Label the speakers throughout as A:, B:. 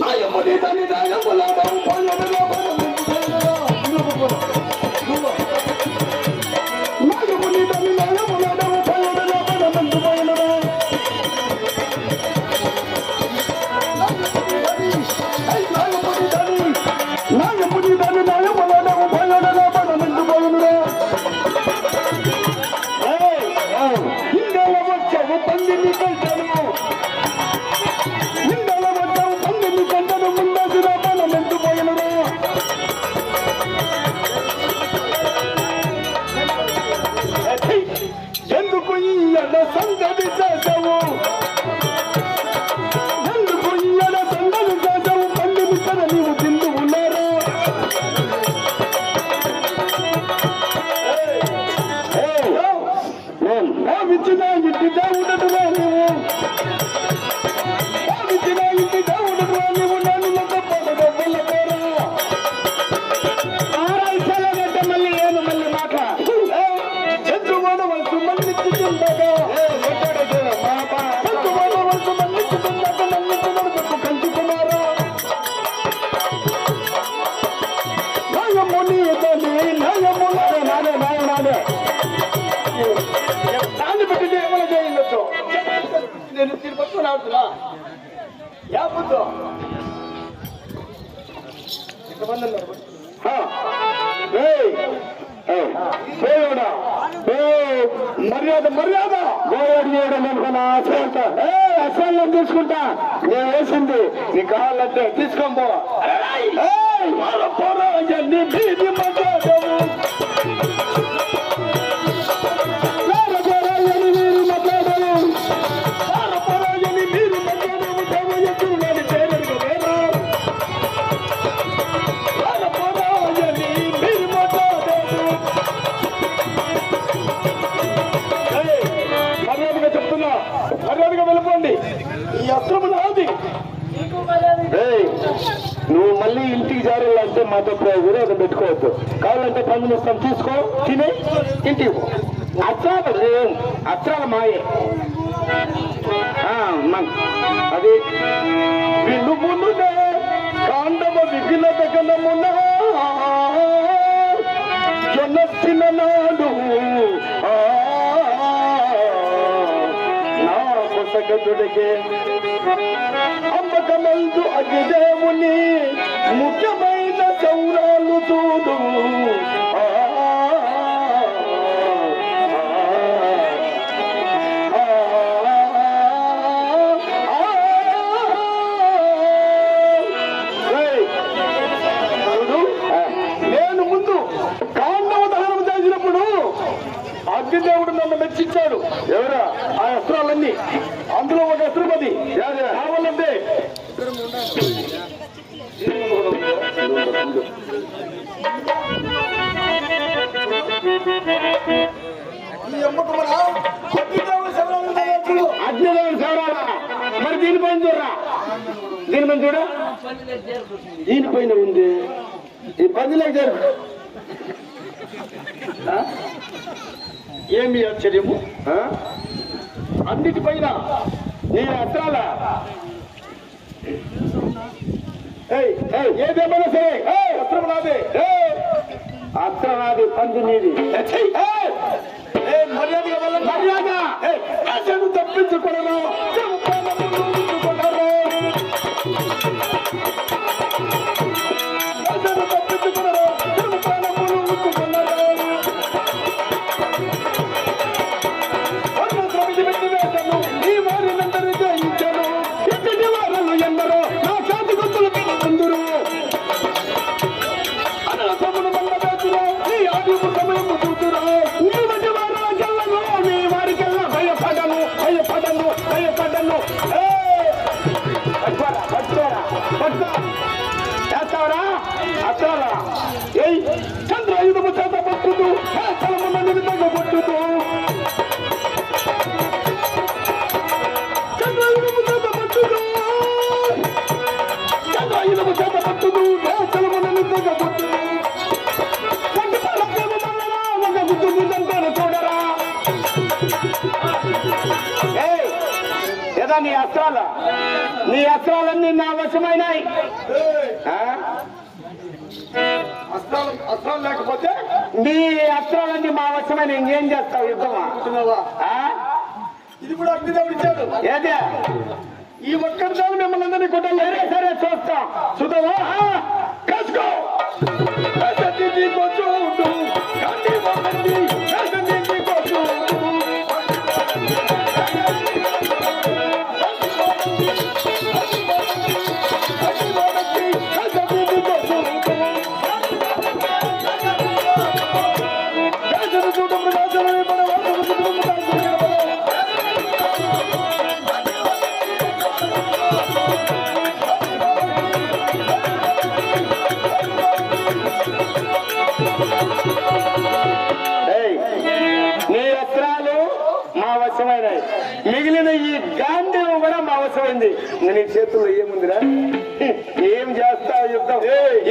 A: நாயமுடி தனி நாயமுலாம் பஞ்சமில்லாம் ఈయన తిరుపతి ఆడుతున్నా యా బుద్ధు మర్యాద మర్యాద. గోయడు చేయడం అనుకున్నా అసలు అసలు తీసుకుంటా. నేను వేసింది. నీ కావాలంటే తీసుకొని పో. ఈ అస్త్రము నాది. నువ్వు మళ్ళీ ఇంటికి జారాలంటే మాతో ప్ర- విరోధం పెట్టుకోవద్దు. కావాలంటే పందులు ఇస్తాం తీసుకో తిని ఇంటికి పో. అస్త్రాలు అస్త్రాలు మాయే. ఆ, మ- అది విను ముందునే కొసగదుడిగే అమ్మకమందు అగ్నిదేవుని ముఖ్యమైన చౌరాలు చూడు నేను ముందు అగ్నిదేవుడు నన్ను మెచ్చించాడు ఎవరా అస్త్రాలన్నీ అందులో ఒక అస్త్రం అది కావాలంటే అగ్నిదేవుడు సేవరాలా మరి దీనిపైన చూడరా? దీనిపైన చూడ. దీనిపైన ఉంది. ఈ పదిలోకి చేరు? ఏమి ఆశ్చర్యము? అన్నిటిపైన నీ అస్త్రాల ఏదేమైనా సరే అస్త్రం నాది అస్త్రం నాది పంది నీది. వెళ్ళండి. మర్యాద? ఏయ్, చేస్తావరా అత్తారా ఏయ్ చంద్రాయుధము చేత పట్టుదు తలమున్న నిమితంగా పట్టుదు చంద్రాయుధము చేత పట్టుదు చంద్రాయుధము చేత పట్టుదు తలమున్న నిమితంగా పట్టుదు నీ అస్త్రాల.
B: నీ అస్త్రాలన్నీ నా వశమైనాయి?
A: అస్త్రాలు లేకపోతే?
B: నీ అస్త్రాలన్నీ మా వశమైన ఇంకేం చేస్తావు? యుద్ధమా?
A: ఇది కూడా అగ్నిదేవుడు ఇచ్చాడు.
B: ఏదే?
A: ఈ ఒక్కరి దాని మిమ్మల్ని అందరినీ కొట్టాలి.
B: సరే సరే చూస్తాం.
A: చూద్దామా? కాసుకో
B: ఇంకా నీ చేతుల్లో ఏముందిరా? ఏం చేస్తావు యుద్ధం?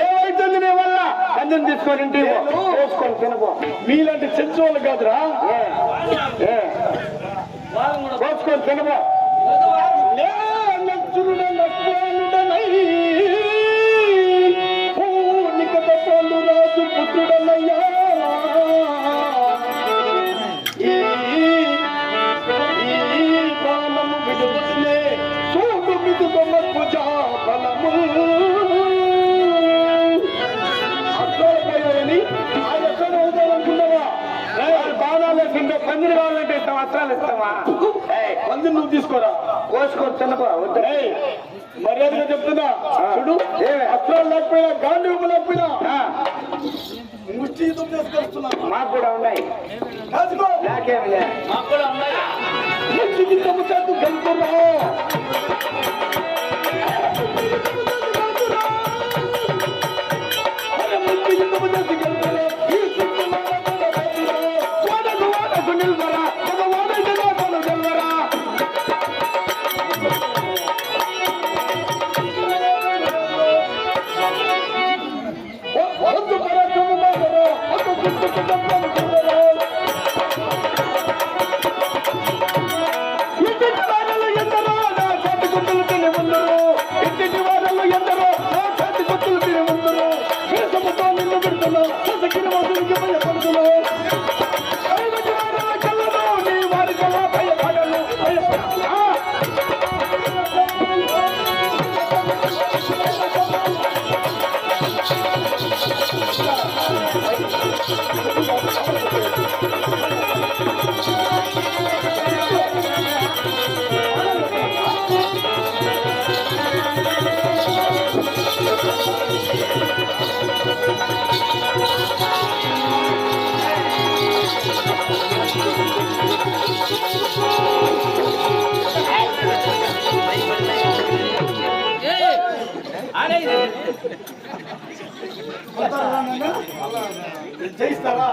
B: ఏమైతుంది నీ వల్ల? అందరం తీసుకొని ఇంటికి పో. పోసుకొని తినపో
A: మీలాంటి చెంచోళ్ళు కాదురా.
B: ఏ, ఏ.
A: మంది నువ్వు తీసుకోరా.
B: పోసుకొని తినపో వద్దు.
A: మర్యాదగా చెప్తున్నా. చూడు
B: ఏమే?
A: అస్త్రాలు లేకపోయినా గాంధీ లేకపోయినా. ముష్టి యుద్ధం చేసుకొస్తున్నా
B: మాకు కూడా ఉన్నాయి.
A: కాసుకో.
B: నాకేమి లే.
A: ముష్టి యుద్ధం చేస్తూ గెలుతున్నా ಒಂದು ಮರ ತುಂಬರು ಒಂದು ಗುಂಡು ಕುಟುಂಬ జయిస్తారా?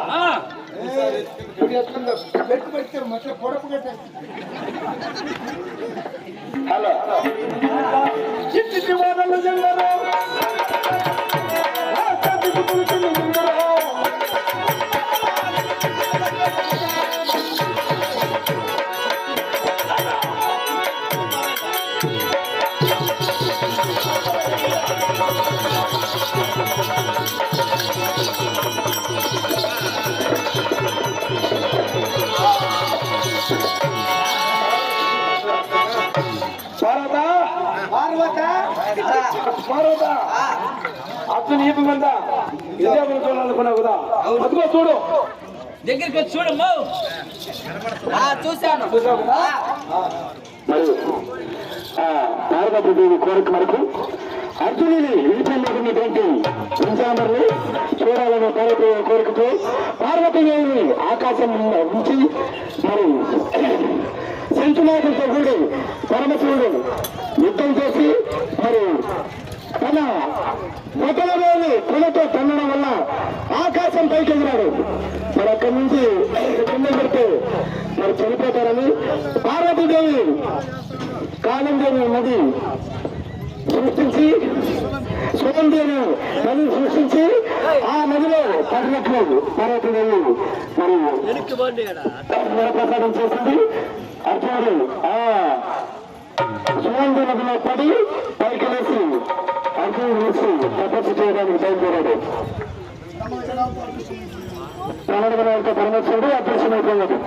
B: హలో.
A: ఇంటికి వారలు ఎందరో నా అతను మంద కదా అదిగో చూడు.
C: దగ్గరికి వచ్చి చూడమ్మా చూశాను.
A: చూసావు కదా?
B: మరియు కోరిక మేరకు అర్జునుని విడిపెళ్ళినటువంటి వింజామర్ని చూడాలనే పార్వతీ కోరికతో పార్వతీదేవిని ఆకాశం ఉంచి మరి శంకునాథులతో కూడి పరమశివుడు యుద్ధం చేసి మరి తన మొదలలోని పులతో తన్నడం వల్ల ఆకాశం పైకి ఎగిరాడు. మరి అక్కడి నుంచి కింద పెడితే మరి చనిపోతారని పార్వతీదేవి కాలందేవి నది సృష్టించి సుగంధేవి నది సృష్టించి ఆ నదిలో పడినట్లు పార్వతీదేవి మరి వరప్రసాదం చేసింది. అర్జునుడు ఆ సుమంది నదిలో పడి పైకి వేసి అర్జునుడు వేసి తపస్సు చేయడానికి బయలుదేరాడు. కన్నడ పరమేశ్వరుడు అదృశ్యమైపోయాడు.